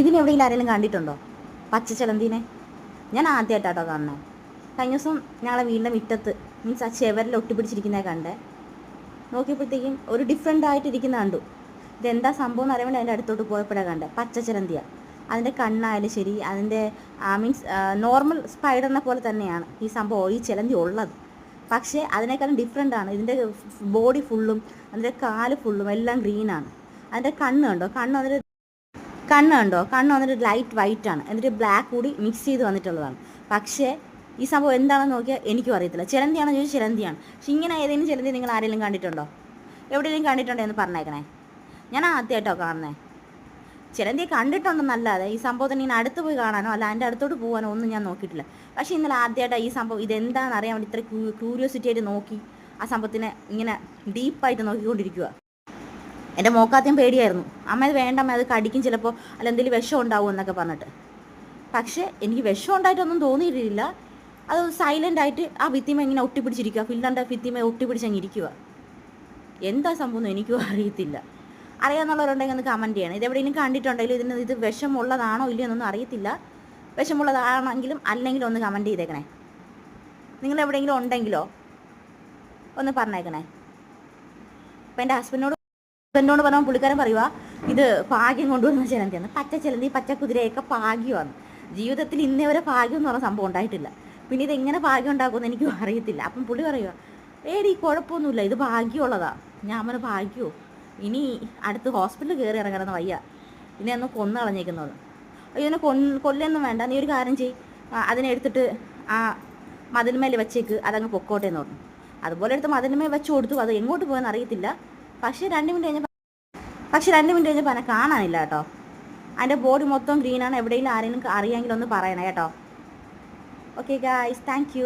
ഇതിനെവിടെയെങ്കിലും ആരെങ്കിലും കണ്ടിട്ടുണ്ടോ? പച്ച ചിലന്തിനെ ഞാൻ ആദ്യമായിട്ടാട്ടോ കാണുന്നത് കഴിഞ്ഞ ദിവസം ഞങ്ങളെ വീടിന്റെ മുറ്റത്ത് മീൻസ് ആ ചെവരിൽ ഒട്ടിപ്പിടിച്ചിരിക്കുന്നത് കണ്ടേ. നോക്കിയപ്പോഴത്തേക്കും ഒരു ഡിഫറെന്റ് ആയിട്ടിരിക്കുന്ന കണ്ടു. ഇതെന്താ സംഭവം എന്ന് അറിയാൻ അതിന്റെ അടുത്തോട്ട് പോയപ്പോഴാണ് കണ്ടത് പച്ച ചിലന്തിയാണ് അതിന്റെ കണ്ണായാലും ശരി അതിന്റെ മീൻസ് നോർമൽ സ്പൈഡറിനെ പോലെ തന്നെയാണ് ഈ സംഭവം ഈ ചിലന്തി ഉള്ളത്. പക്ഷേ അതിനേക്കാളും ഡിഫറെന്റ് ആണ്. ഇതിന്റെ ബോഡി ഫുള്ളും അതിന്റെ കാൽ ഫുള്ളും എല്ലാം ഗ്രീനാണ് അതിന്റെ കണ്ണ് കണ്ടോ? കണ്ണ് വന്നിട്ട് കണ്ണ് കണ്ടോ? കണ്ണ് വന്നിട്ട് ലൈറ്റ് വൈറ്റ് ആണ്. എന്നിട്ട് ബ്ലാക്ക് കൂടി മിക്സ് ചെയ്ത് വന്നിട്ടുള്ളതാണ്. പക്ഷേ ഈ സംഭവം എന്താണെന്ന് നോക്കിയാൽ എനിക്കും അറിയത്തില്ല. ചിലന്തിയാണെന്ന് ചോദിച്ചാൽ ചിലന്തിയാണ് പക്ഷെ ഇങ്ങനെ ഏതെങ്കിലും ചിലന്തി നിങ്ങൾ ആരെങ്കിലും കണ്ടിട്ടുണ്ടോ? എവിടെയെങ്കിലും കണ്ടിട്ടുണ്ടോ എന്ന് പറഞ്ഞേക്കണേ. ഞാൻ ആദ്യമായിട്ടോ കാണുന്നത് ചിലന്തിയെ കണ്ടിട്ടുണ്ടെന്നല്ലാതെ ഈ സംഭവത്തിന് ഇങ്ങനെ അടുത്ത് പോയി കാണാനോ അല്ല അതിന്റെ അടുത്തോട്ട് പോകാനോ ഒന്നും ഞാൻ നോക്കിയിട്ടില്ല. പക്ഷേ ഇന്നലെ ആദ്യമായിട്ടാണ് ഈ സംഭവം ഇതെന്താണെന്ന് അറിയാൻ വേണ്ടി ഇത്ര ക്യൂരിയോസിറ്റി ആയിട്ട് നോക്കി ആ സംഭവത്തിനെ ഇങ്ങനെ ഡീപ്പായിട്ട് നോക്കിക്കൊണ്ടിരിക്കുക എന്റെ മോക്കാദ്യം പേടിയായിരുന്നു. അമ്മ അത് വേണ്ട അമ്മ അത് കടിക്കും ചിലപ്പോൾ അല്ല എന്തെങ്കിലും വിഷം ഉണ്ടാവും എന്നൊക്കെ പറഞ്ഞിട്ട്. പക്ഷേ എനിക്ക് വിഷം ഉണ്ടായിട്ടൊന്നും തോന്നിയിട്ടില്ല. അത് സൈലന്റ് ആയിട്ട് ആ ഭിത്തിമ ഇങ്ങനെ ഒട്ടിപ്പിടിച്ചിരിക്കുക. ഫില്ലറിന്റെ ഭിത്തിമ ഒട്ടിപ്പിടിച്ചങ്ങ് ഇരിക്കുക. എന്താ സംഭവം എനിക്കും അറിയത്തില്ല. അറിയാമെന്നുള്ളവരുണ്ടെങ്കിൽ ഒന്ന് കമന്റ് ചെയ്യണം. ഇതെവിടെയെങ്കിലും കണ്ടിട്ടുണ്ടെങ്കിലും ഇതിന് ഇത് വിഷമുള്ളതാണോ ഇല്ലയോ എന്നൊന്നും അറിയത്തില്ല. വിഷമുള്ളതാണെങ്കിലും അല്ലെങ്കിലും ഒന്ന് കമന്റ് ചെയ്തേക്കണേ. നിങ്ങൾ എവിടെയെങ്കിലും ഉണ്ടെങ്കിലോ? ഒന്ന് പറഞ്ഞേക്കണേ. അപ്പം എന്റെ ഹസ്ബൻഡിനോട് ഹസ്ബൻഡിനോട് പറഞ്ഞാൽ പുള്ളിക്കാരൻ പറയുക ഇത് ഭാഗ്യം കൊണ്ടുവന്ന ചിലന്തിയാണ് പച്ച ചിലന്തി പച്ച കുതിരയൊക്കെ ഭാഗ്യമാണ് ജീവിതത്തിൽ ഇന്നേ വരെ ഭാഗ്യം എന്ന് പറഞ്ഞ സംഭവം ഉണ്ടായിട്ടില്ല. പിന്നെ ഇത് എങ്ങനെ ഭാഗ്യം ഉണ്ടാക്കുമെന്ന് എനിക്ക് അറിയത്തില്ല. അപ്പം പുള്ളി പറയുക ഏടി കുഴപ്പമൊന്നുമില്ല. ഇത് ഭാഗ്യമുള്ളതാ. ഞാൻ അവന് ഭാഗ്യമോ ഇനി അടുത്ത് ഹോസ്പിറ്റലിൽ കയറി ഇറങ്ങണമെന്ന് വയ്യ. ഇനി ഒന്ന് കൊന്നു കളഞ്ഞേക്കുന്നത്. അയ്യോ എന്നെ കൊന്ന് കൊല്ലൊന്നും വേണ്ട. നീ ഒരു കാര്യം ചെയ് ആ, അതിനെ എടുത്തിട്ട് ആ മതിന്മേൽ വെച്ചേക്ക്. അതങ്ങ് പൊക്കോട്ടെ എന്ന് പറഞ്ഞു. അതുപോലെ എടുത്ത് മതിന്മേൽ വെച്ച് കൊടുത്തു. അത് എങ്ങോട്ട് പോയെന്ന് അറിയത്തില്ല. പക്ഷേ രണ്ട് മിനിറ്റ് കഴിഞ്ഞപ്പോൾ പക്ഷെ രണ്ട് മിനിറ്റ് കഴിഞ്ഞപ്പോൾ അതിനെ കാണാനില്ല കേട്ടോ. അതിന്റെ ബോഡി മൊത്തം ഗ്രീനാണ് എവിടെയെങ്കിലും ആരെങ്കിലും അറിയാമെങ്കിൽ ഒന്ന് പറയണേ കേട്ടോ. Okay guys thank